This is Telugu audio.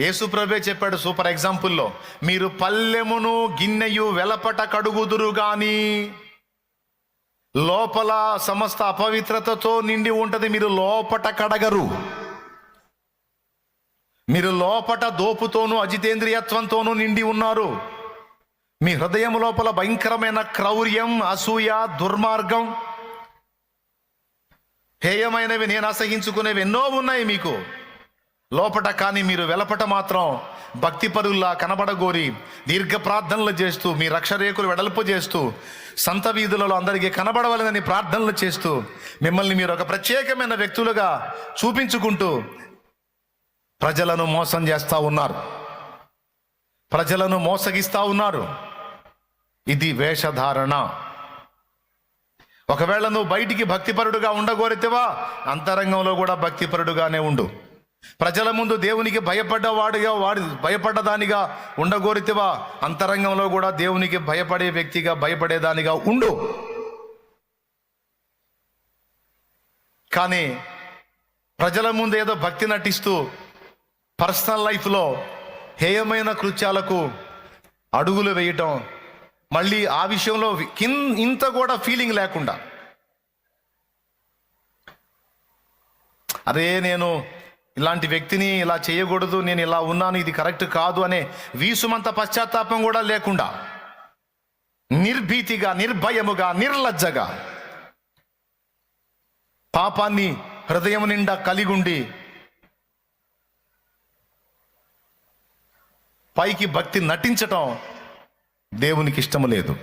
యేసుప్రభే చెప్పాడు సూపర్ ఎగ్జాంపుల్లో మీరు పల్లెమును గిన్నెయు వెలపట కడుగుదురు గాని లోపల సమస్త అపవిత్రతతో నిండి ఉంటుంది మీరు లోపట కడగరు. మీరు లోపట దోపుతోనూ అజితేంద్రియత్వంతోనూ నిండి ఉన్నారు. మీ హృదయం లోపల భయంకరమైన క్రౌర్యం అసూయ దుర్మార్గం. హేయమైనవి నేను అసహించుకునేవి ఎన్నో ఉన్నాయి మీకు. లోపట కానీ మీరు వెలపట మాత్రం భక్తి పరుల్లా కనబడగోరి దీర్ఘ ప్రార్థనలు చేస్తూ మీ రక్షరేకులు వెడల్పు చేస్తూ సంత వీధులలో అందరికీ కనబడవలనని ప్రార్థనలు చేస్తూ మిమ్మల్ని మీరు ఒక ప్రత్యేకమైన వ్యక్తులుగా చూపించుకుంటూ ప్రజలను మోసం చేస్తూ ఉన్నారు. ప్రజలను మోసగిస్తూ ఉన్నారు. ఇది వేషధారణ. ఒకవేళ నువ్వు బయటికి భక్తిపరుడుగా ఉండగోరితేవా అంతరంగంలో కూడా భక్తిపరుడుగానే ఉండు. ప్రజల ముందు దేవునికి భయపడ్డవాడుగా వాడి భయపడ్డదానిగా ఉండగోరితివా? అంతరంగంలో కూడా దేవునికి భయపడే వ్యక్తిగా భయపడేదానిగా ఉండు. కానీ ప్రజల ముందు ఏదో భక్తి నటిస్తూ పర్సనల్ లైఫ్లో హేయమైన కృత్యాలకు అడుగులు వేయటం మళ్ళీ ఆ విషయంలో కిన్ ఇంత కూడా ఫీలింగ్ లేకుండా. అరే నేను ఇలాంటి వ్యక్తిని ఇలా చేయకూడదు నేను ఇలా ఉన్నాను ఇది కరెక్ట్ కాదు అనే వీసుమంత పశ్చాత్తాపం కూడా లేకుండా నిర్భీతిగా నిర్భయముగా నిర్లజ్జగా పాపాన్ని హృదయం నిండా కలిగుండి పైకి భక్తి నటించటం దేవునికి ఇష్టము లేదు.